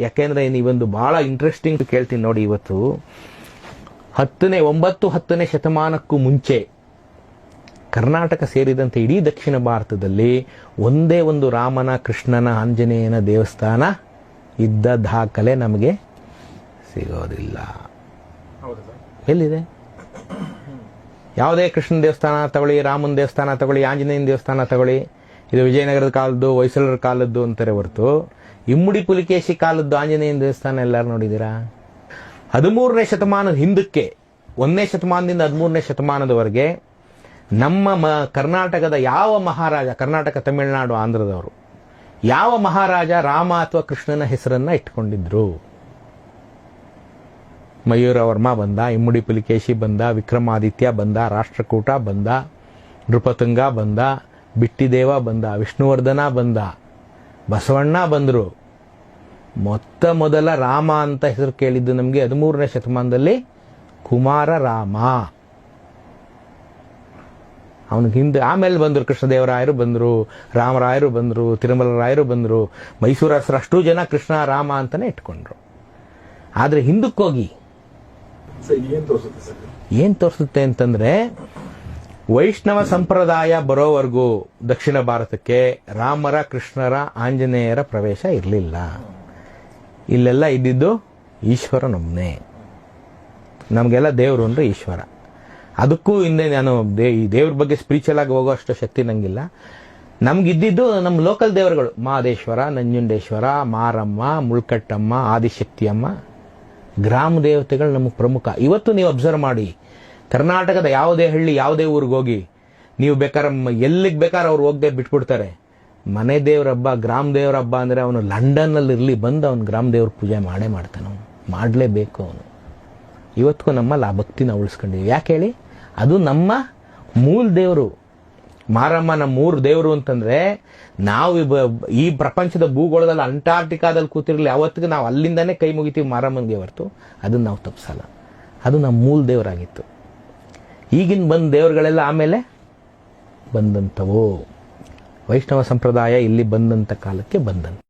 ಯಾಕೆಂದ್ರೆ ನೀವೊಂದು ಬಹಳ ಇಂಟ್ರೆಸ್ಟಿಂಗ್ ಕೇಳ್ತೀನಿ ನೋಡಿ ಇವತ್ತು. ಹತ್ತನೇ, ಒಂಬತ್ತು, ಹತ್ತನೇ ಶತಮಾನಕ್ಕೂ ಮುಂಚೆ ಕರ್ನಾಟಕ ಸೇರಿದಂತೆ ಇಡೀ ದಕ್ಷಿಣ ಭಾರತದಲ್ಲಿ ಒಂದೇ ಒಂದು ರಾಮನ, ಕೃಷ್ಣನ, ಆಂಜನೇಯನ ದೇವಸ್ಥಾನ ಇದ್ದ ದಾಖಲೆ ನಮಗೆ ಸಿಗೋದಿಲ್ಲ. ಎಲ್ಲಿದೆ? ಯಾವುದೇ ಕೃಷ್ಣ ದೇವಸ್ಥಾನ ತಗೊಳ್ಳಿ, ರಾಮನ ದೇವಸ್ಥಾನ ತಗೊಳ್ಳಿ, ಆಂಜನೇಯನ ದೇವಸ್ಥಾನ ತಗೊಳ್ಳಿ, ಇದು ವಿಜಯನಗರದ ಕಾಲದ್ದು, ಹೊಯ್ಸಳರ ಕಾಲದ್ದು ಅಂತಾರೆ ಹೊರತು ಇಮ್ಮಡಿ ಪುಲಿಕೇಶಿ ಕಾಲದ್ದು ಆಂಜನೇಯನ ದೇವಸ್ಥಾನ ಎಲ್ಲರೂ ನೋಡಿದ್ದೀರಾ? ಹದಿಮೂರನೇ ಶತಮಾನದ ಹಿಂದಕ್ಕೆ, ಒಂದನೇ ಶತಮಾನದಿಂದ ಹದಿಮೂರನೇ ಶತಮಾನದವರೆಗೆ ನಮ್ಮ ಮ, ಕರ್ನಾಟಕದ ಯಾವ ಮಹಾರಾಜ, ಕರ್ನಾಟಕ, ತಮಿಳುನಾಡು, ಆಂಧ್ರದವರು, ಯಾವ ಮಹಾರಾಜ ರಾಮ ಅಥವಾ ಕೃಷ್ಣನ ಹೆಸರನ್ನ ಇಟ್ಕೊಂಡಿದ್ರು ಮಯೂರ ವರ್ಮ ಬಂದ ಇಮ್ಮುಡಿ ಪುಲಿಕೇಶಿ ಬಂದ, ವಿಕ್ರಮಾದಿತ್ಯ ಬಂದ, ರಾಷ್ಟ್ರಕೂಟ ಬಂದ, ನೃಪತುಂಗ ಬಂದ, ಬಿಟ್ಟಿದೇವ ಬಂದ, ವಿಷ್ಣುವರ್ಧನ ಬಂದ, ಬಸವಣ್ಣ ಬಂದರು. ಮೊತ್ತ ಮೊದಲ ರಾಮ ಅಂತ ಹೆಸರು ಕೇಳಿದ್ದು ನಮಗೆ ಹದಿಮೂರನೇ ಶತಮಾನದಲ್ಲಿ ಕುಮಾರ ರಾಮ. ಅವನಿಗೆ ಹಿಂದೆ ಆಮೇಲೆ ಬಂದರು ಕೃಷ್ಣದೇವರಾಯರು ಬಂದರು ರಾಮರಾಯರು ಬಂದರು ತಿರುಮಲ ರಾಯರು ಬಂದರು ಮೈಸೂರು ಅರಸರು ಅಷ್ಟು ಜನ ಕೃಷ್ಣ ರಾಮ ಅಂತಲೇ ಇಟ್ಕೊಂಡ್ರು. ಆದರೆ ಹಿಂದಕ್ಕೋಗಿ ಏನ್ ತೋರಿಸುತ್ತೆ ಅಂತಂದ್ರೆ ವೈಷ್ಣವ ಸಂಪ್ರದಾಯ ಬರೋವರೆಗೂ ದಕ್ಷಿಣ ಭಾರತಕ್ಕೆ ರಾಮರ ಕೃಷ್ಣರ ಆಂಜನೇಯರ ಪ್ರವೇಶ ಇರಲಿಲ್ಲ. ಇಲ್ಲೆಲ್ಲ ಇದ್ದಿದ್ದು ಈಶ್ವರ ಈಶ್ವರನೊಬ್ಬನೇ ನಮಗೆಲ್ಲ ದೇವರು ಅಂದರೆ ಈಶ್ವರ. ಅದಕ್ಕೂ ಹಿಂದೆ ನಾನು ದೇ, ಈ ದೇವ್ರ ಬಗ್ಗೆ ಸ್ಪಿರಿಚುವಲ್ ಆಗಿ ಹೋಗೋ ಅಷ್ಟು ಶಕ್ತಿ ನಂಗಿಲ್ಲ. ನಮ್ಗಿದ್ದಿದ್ದು ನಮ್ಮ ಲೋಕಲ್ ದೇವರುಗಳು. ಮಹದೇಶ್ವರ ನಂಜುಂಡೇಶ್ವರ, ಮಾರಮ್ಮ, ಮುಳ್ಕಟ್ಟಮ್ಮ, ಆದಿಶಕ್ತಿಯಮ್ಮ. ಗ್ರಾಮ ದೇವತೆಗಳು ನಮಗೆ ಪ್ರಮುಖ. ಇವತ್ತು ನೀವು ಅಬ್ಸರ್ವ್ ಮಾಡಿ. ಕರ್ನಾಟಕದ ಯಾವುದೇ ಹಳ್ಳಿ, ಯಾವುದೇ ಊರಿಗೆ ಹೋಗಿ ನೀವು ಬೇಕಾದ್ರೆ ಎಲ್ಲಿಗೆ ಬೇಕಾದ್ರೆ ಅವ್ರು ಹೋಗದೆ ಬಿಟ್ಬಿಡ್ತಾರೆ. ಮನೆ ದೇವ್ರ ಹಬ್ಬ, ಗ್ರಾಮ ದೇವ್ರ ಹಬ್ಬ ಅಂದರೆ ಅವನು ಲಂಡನ್ನಲ್ಲಿ ಇರಲಿ, ಬಂದು ಅವನು ಗ್ರಾಮ ದೇವ್ರ ಪೂಜೆ ಮಾಡೇ ಮಾಡ್ತಾನೆ ಅವನು. ಮಾಡಲೇಬೇಕು ಅವನು. ಇವತ್ತಿಗೂ ನಮ್ಮ ಆ ಭಕ್ತಿನ ಉಳಿಸ್ಕೊಂಡಿದ್ದೀವಿ. ಯಾಕೆ ಹೇಳಿ? ಅದು ನಮ್ಮ ಮೂಲ ದೇವರು. ಮಾರಮ್ಮ ನಮ್ಮ ಮೂರು ದೇವರು ಅಂತಂದ್ರೆ ನಾವು ಈ ಪ್ರಪಂಚದ ಭೂಗೋಳದಲ್ಲಿ ಅಂಟಾರ್ಟಿಕಾದಲ್ಲಿ ಕೂತಿರಲಿ, ಅವತ್ತಿಗೆ ನಾವು ಅಲ್ಲಿಂದನೇ ಕೈ ಮುಗಿತೀವಿ ಮಾರಮ್ಮನಿಗೆ ಹೊರತು. ಅದನ್ನ ನಾವು ತಪ್ಪಿಸಲ್ಲ ಅದು ನಮ್ಮ ಮೂಲ ದೇವರಾಗಿತ್ತು. ಈಗಿನ ಬಂದ ದೇವರುಗಳೆಲ್ಲ ಆಮೇಲೆ ಬಂದಂಥವು ವೈಷ್ಣವ ಸಂಪ್ರದಾಯ ಇಲ್ಲಿ ಬಂದಂಥ ಕಾಲಕ್ಕೆ ಬಂದಂಥ